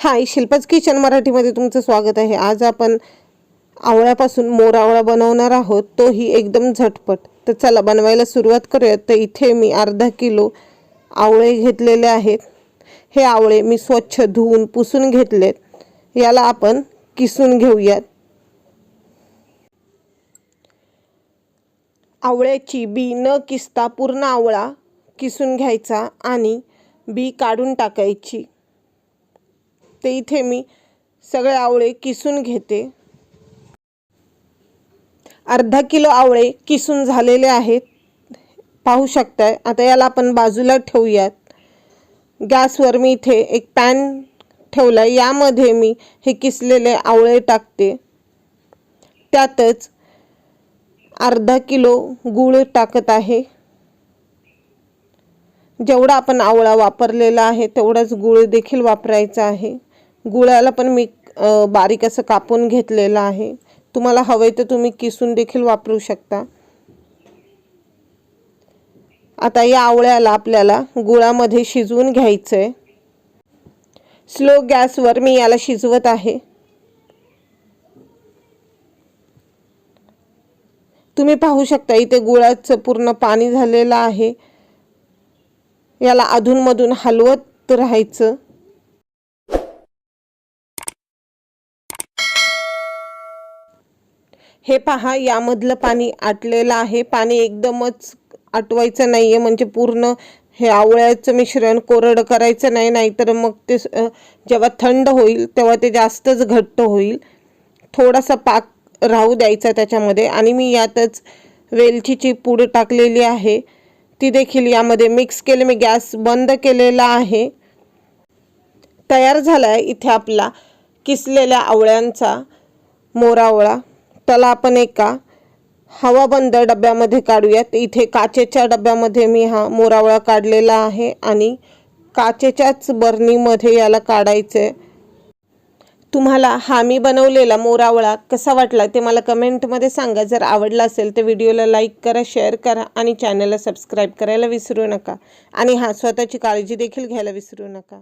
हाय शिल्पाच kitchen मराठीमध्ये तुमचं स्वागत आहे. आज आपण आवळ्यापासून मोरावळा बनवणार आहोत. तोही एकदम झटपट. तर चला बनवायला सुरुवात करूयात. तर इथे मी अर्धा किलो आवळे घेतलेले आहेत. हे आवळे मी स्वच्छ धुवून पुसून घेतलेत. याला आपण किसून घेऊयात. आवळ्याची बी न किसता पूर्ण आवळा किसून घ्यायचा आणि बी काढून टाकायची. ते इथे मी सगळे आवळे किसून घेते. अर्धा किलो आवळे किसून झालेले आहेत. पाहू शकताय. आता याला आपण बाजूला ठेवूयात. गॅसवर मी इथे एक पॅन ठेवला यामध्ये मी हे किसलेले आवळे टाकते. त्यातच अर्धा किलो गूळ टाकत आहे. जेवढा आपण आवळा वापरलेला आहे तेवढाच गूळ देखील वापरायचा आहे. गुळाला पण मी बारीक असं कापून घेतलेलं आहे. तुम्हाला हवे तर तुम्ही किसून देखील वापरू शकता. आता या आवळ्याला आपल्याला गुळामध्ये शिजवून घ्यायचं आहे स्लो गॅसवर मी याला शिजवत आहे. तुम्ही पाहू शकता इथे गुळाचं पूर्ण पाणी झालेलं आहे. याला अधूनमधून हलवत राहायचं. हे पहा यामधलं पाणी आटलेलं आहे. पाणी एकदमच आटवायचं नाही आहे म्हणजे पूर्ण हे आवळ्याचं मिश्रण कोरडं करायचं नाही नाहीतर मग ते स- जेव्हा थंड होईल तेव्हा ते जास्तच घट्ट होईल. थोडासा पाक राहू द्यायचा त्याच्यामध्ये. आणि मी यातच वेलचीची पूड टाकलेली आहे. ती देखील यामध्ये मिक्स केले. मी गॅस बंद केलेला आहे. तयार झाला आहे इथे आपला किसलेल्या आवळ्यांचा मोरावळा. त्याला आपण एका हवाबंद डब्यामध्ये काढूयात. इथे काचेच्या डब्यामध्ये मी हा मोरावळा काढलेला आहे आणि काचेच्याच बर्नीमध्ये याला काढायचं आहे तुम्हाला हा मी बनवलेला मोरावळा कसा वाटला ते मला कमेंटमध्ये सांगा. जर आवडला असेल तर व्हिडिओला लाईक करा शेअर करा आणि चॅनलला सबस्क्राईब करायला विसरू नका. आणि हा स्वतःची काळजी देखील घ्यायला विसरू नका.